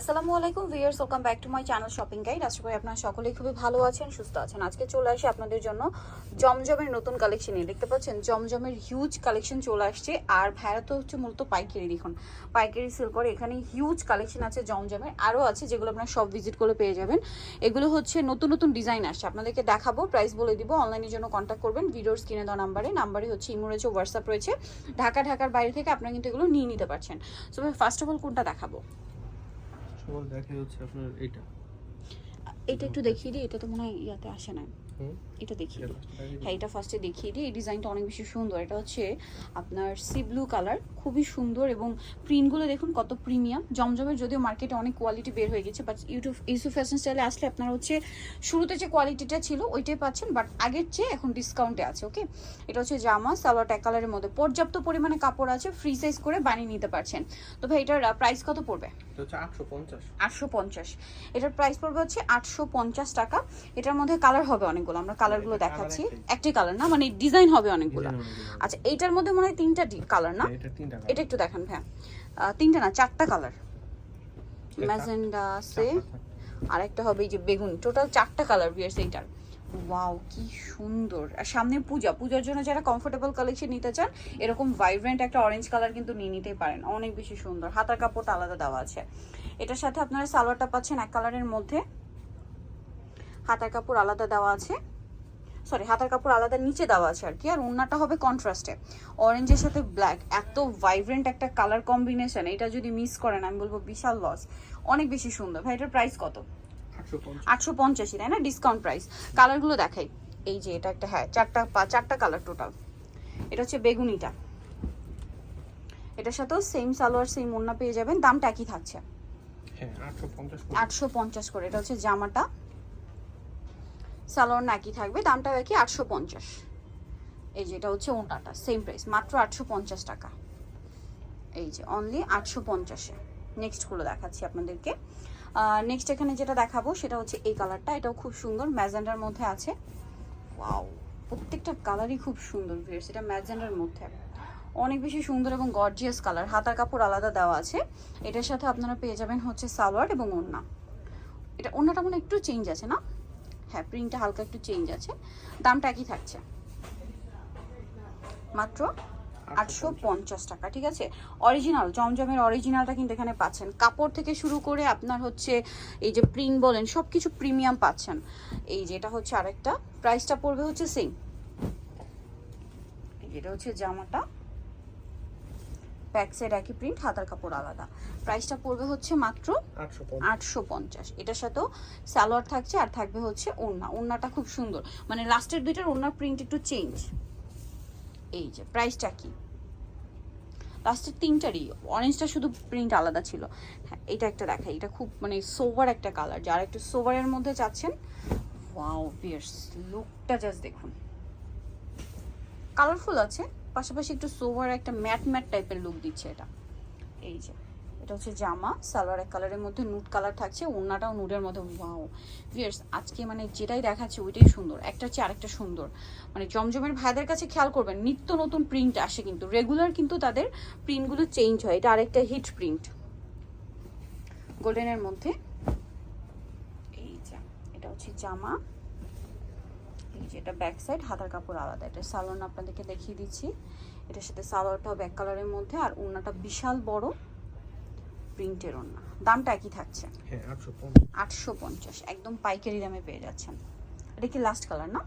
আসসালামু আলাইকুম viewers, welcome back to my channel shopping guide. আশা করি আপনারা সকলেই খুবই ভালো আছেন, সুস্থ আছেন। আজকে চলে আসি আপনাদের জন্য জমজমের নতুন কালেকশন নিয়ে। দেখতে পাচ্ছেন, জমজমের হিউজ কালেকশন চলে আসছে। আর ভ্যারা তো হচ্ছে মূলত পাইকারি দেখুন। পাইকারি সেল করে এখানে হিউজ কালেকশন আছে জমজমের। আরও আছে যেগুলো আপনারা সব ভিজিট করে পেয়ে যাবেন। এগুলো হচ্ছে নতুন নতুন ডিজাইন আসছে। আপনাদেরকে দেখাবো প্রাইস বলে দিব। অনলাইনের জন্য কন্ট্যাক্ট করবেন। ভিডিওর স্ক্রিনে দেওয়া নাম্বারে নাম্বারে হচ্ছে ইমো রয়েছে হোয়াটসঅ্যাপ রয়েছে। ঢাকা, ঢাকার বাইরে থেকে আপনারা কিন্তু এগুলো নিয়ে নিতে পারছেন। সো ফার্স্ট অফ অল কোনটা দেখাবো? আপনার এটা এটা একটু দেখিয়ে দিই এটা তো মনে হয় ইয়াতে আসে না এটা দেখিয়ে দিই। হ্যাঁ এটা ফার্স্টে দেখিয়ে দিই। এই ডিজাইনটা অনেক বেশি সুন্দর। এটা হচ্ছে আপনার সি ব্লু কালার খুবই সুন্দর এবং প্রিন্টগুলো দেখুন কত প্রিমিয়াম জমজমের যদিও মার্কেটে অনেক কোয়ালিটি বের হয়ে গেছে বাট ইউটিউব ইউসুফ ফ্যাশন স্টাইলে আসলে আপনার হচ্ছে শুরুতে যে কোয়ালিটিটা ছিল ওইটাই পাচ্ছেন বাট আগের চেয়ে এখন ডিসকাউন্টে আছে ওকে এটা হচ্ছে জামা সালোয়ার ট্যাগ কালারের মধ্যে। পর্যাপ্ত পরিমাণে কাপড় আছে ফ্রি সাইজ করে বানিয়ে নিতে পারছেন। তো ভাই এটার প্রাইস কত পড়বে? আটশো পঞ্চাশ। এটার প্রাইস পড়বে হচ্ছে আটশো পঞ্চাশ টাকা। এটার মধ্যে কালার হবে অনেকগুলো আমরা কালারগুলো দেখাচ্ছি। একটি কালার না মানে ডিজাইন হবে অনেকগুলো। আচ্ছা এইটার মধ্যে মনে হয় তিনটা কালার না? এটা একটু দেখান হ্যাঁ তিনটা না চারটা কালার ম্যাজেন্ডা আছে। আর একটা হবে এই যে বেগুন। টোটাল চারটা কালার বিয়ার্স এইটার। ওয়াও কি সুন্দর। আর সামনে পূজা পূজার জন্য যারা কমফোর্টেবল কালেকশন নিতে চান এরকম ভাইব্রেন্ট একটা অরেঞ্জ কালার কিন্তু নিয়ে নিতেই পারেন। অনেক বেশি সুন্দর। হাতার কাপড়টা আলাদা দেওয়া আছে। এটার সাথে আপনারা সালোয়ারটা পাচ্ছেন এক কালারের মধ্যে। হাতার কাপড় আলাদা দেওয়া আছে। সরি হাতার কাপড় আলাদা নিচে দেওয়া আছে আর কি। আর ওড়নাটা হবে কন্ট্রাস্টে অরেঞ্জের সাথে ব্ল্যাক এত ভাইব্রেন্ট একটা কালার কম্বিনেশন এটা যদি মিস করেন আমি বলব বিশাল লস অনেক বেশি সুন্দর। ভাই এটার প্রাইস কত? আটশো পঞ্চাশি। তাই না? ডিসকাউন্ট প্রাইস কালারগুলো দেখাই। এই যে এটা একটা হ্যাঁ চারটা পা- চারটা কালার টোটাল এটা হচ্ছে বেগুনিটা। এটার সাথেও সেম সালোয়ার সেম ওড়না পেয়ে যাবেন। দামটা একই থাকছে। হ্যাঁ আটশো পঞ্চাশ করে। এটা হচ্ছে জামাটা। সালোয়ার না একই থাকবে, দামটাও একই, আটশো পঞ্চাশ। এই যে, এটা হচ্ছে ওটাটা সেম প্রাইস মাত্র আটশো পঞ্চাশ টাকা। এই যে অনলি আটশো পঞ্চাশে। নেক্সটগুলো দেখাচ্ছি আপনাদেরকে। নেক্সট এখানে যেটা দেখাবো, সেটা হচ্ছে এই কালারটা এটাও খুব সুন্দর, ম্যাজেন্ডার মধ্যে আছে। ওয়াও প্রত্যেকটা কালারই খুব সুন্দর ভিউয়ার্স এটা ম্যাজেন্ডার মধ্যে। অনেক বেশি সুন্দর এবং গর্জিয়াস কালার হাতার কাপড় আলাদা দেওয়া আছে। এটার সাথে আপনারা পেয়ে যাবেন হচ্ছে সালোয়ার এবং ওড়না এটা ওড়নাটা মনে একটু চেঞ্জ আছে, না? হ্যাঁ প্রিন্টটা হালকা একটু চেঞ্জ আছে। দামটা একই থাকছে। মাত্র আটশো পঞ্চাশ। টাকা ঠিক আছে? অরিজিনাল জমজমের অরিজিনালটা কিন্তু এখানে পাচ্ছেন। কাপড় থেকে শুরু করে আপনার হচ্ছে এই যে প্রিন্ট বলেন সব কিছু প্রিমিয়াম পাচ্ছেন। এই যেটা হচ্ছে আরেকটা। প্রাইসটা পড়বে হচ্ছে সেম যেটা হচ্ছে জামাটা। ব্যাক সাইড একই প্রিন্ট হাতার কাপড় আলাদা। প্রাইসটা পড়বে হচ্ছে মাত্র আটশো পঞ্চাশ। এটার সাথেও সালোয়ার থাকছে আর থাকবে হচ্ছে ওড়না। ওড়নাটা খুব সুন্দর। মানে লাস্টের দুইটার ওড়নার প্রিন্ট একটু চেঞ্জ এই যে প্রাইসটা কি? লাস্টের তিনটারই। অরেঞ্জটা শুধু প্রিন্ট আলাদা ছিল। হ্যাঁ এটা একটা দেখাই। এটা খুব মানে সোভার একটা কালার যারা একটু সোভারের মধ্যে চাচ্ছেন ওয়াও বিয়ার্স লুকটা জাস্ট দেখুন। কালারফুল আছে। পাশাপাশি একটু সোভার একটা ম্যাট ম্যাট টাইপের লুক দিচ্ছে এটা। এই যে, এটা হচ্ছে জামা, সালোয়ার কালারের মধ্যে নুট কালার থাকছে, ওড়নাটাও নুডের মধ্যে ওয়াও ভিয়ার্স আজকে মানে যেটাই দেখাচ্ছে ওইটাই সুন্দর, একটা হচ্ছে আরেকটা সুন্দর। মানে জমজমের ভাইদের কাছে খেয়াল করবেন, নিত্য নতুন প্রিন্ট আসে কিন্তু রেগুলার কিন্তু তাদের প্রিন্টগুলো চেঞ্জ হয়, এটা আরেকটা হিট প্রিন্ট গোল্ডেনের মধ্যে, এই যে, এটা হচ্ছে জামা। এই যে এটা ব্যাক সাইড হাতার কাপড় আলাদা। এটা সালোয়ার আপনাদেরকে দেখিয়ে দিচ্ছি। এটার সাথে সালোয়ারটাও ব্যাক কালারের মধ্যে আর ওড়নাটা বিশাল বড় প্রিন্টের ওড়না। দামটা একই থাকছে। হ্যাঁ আটশো পঞ্চাশ। একদম পাইকারি দামে পেয়ে যাচ্ছেন। এটা কি লাস্ট কালার না।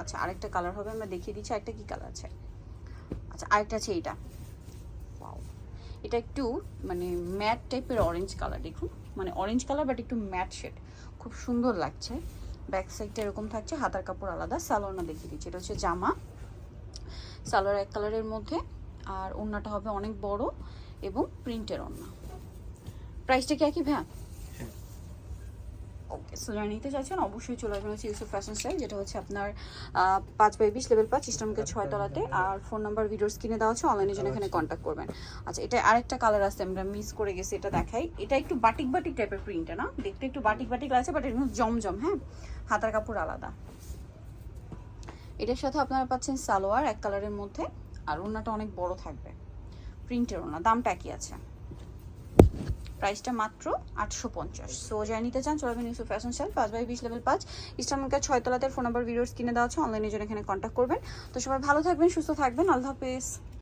আচ্ছা আরেকটা কালার হবে আমরা দেখিয়ে দিচ্ছি আরেকটা কি কালার আছে। আচ্ছা আরেকটা আছে এইটা. এটা একটু মানে ম্যাট টাইপের অরেঞ্জ কালার দেখুন। মানে অরেঞ্জ কালার বাট একটু ম্যাট শেড খুব সুন্দর লাগছে। ব্যাক সাইডটা এরকম থাকছে, হাতার কাপড় আলাদা, সালোয়ারটা দেখিয়ে দিচ্ছি। এটা হচ্ছে জামা, সালোয়ার এক কালারের মধ্যে, আর ওড়নাটা হবে অনেক বড় এবং প্রিন্টের ওড়না। প্রাইসটা কি একই ভ্যা ওকে সো নিতে চাইছেন, অবশ্যই চলে আসবেন হচ্ছে ইউসুফ ফ্যাশন স্টাইল যেটা হচ্ছে আপনার পাঁচ বাই বিশ লেভেল পাঁচ ইসলামিকের ছয় তলাতে। আর ফোন নাম্বার ভিডিওর স্ক্রিনে দেওয়া আছে অনলাইনে জন্য এখানে কন্ট্যাক্ট করবেন। আচ্ছা এটা আরেকটা কালার আছে, আমরা মিস করে গেছি, এটা দেখাই। এটা একটু বাটিক বাটিক টাইপের প্রিন্টে না? দেখতে একটু বাটিক বাটিক লাগছে বাট এটা জমজম হ্যাঁ? হাতার কাপড় আলাদা। এটার সাথে আপনারা পাচ্ছেন সালোয়ার, এক কালারের মধ্যে, আর ওড়নাটা অনেক বড় থাকবে। প্রিন্টের ওড়না, দামটা একই আছে। প্রাইসটা মাত্র আটশো পঞ্চাশ। সো যাই নিতে চান, চলে যাবেন ইউসুফ ফ্যাশন সেল পাঁচ বাই বিশ লেভেল পাঁচ। ইস্টার্নকার ছয়তলাতে ফোন নাম্বার ভিডিওস কিনে দেওয়া আছে অনলাইনে জন্য এখানে কন্ট্যাক্ট করবেন। তো সবাই ভালো থাকবেন, সুস্থ থাকবেন। আল্লাহ হাফেজ।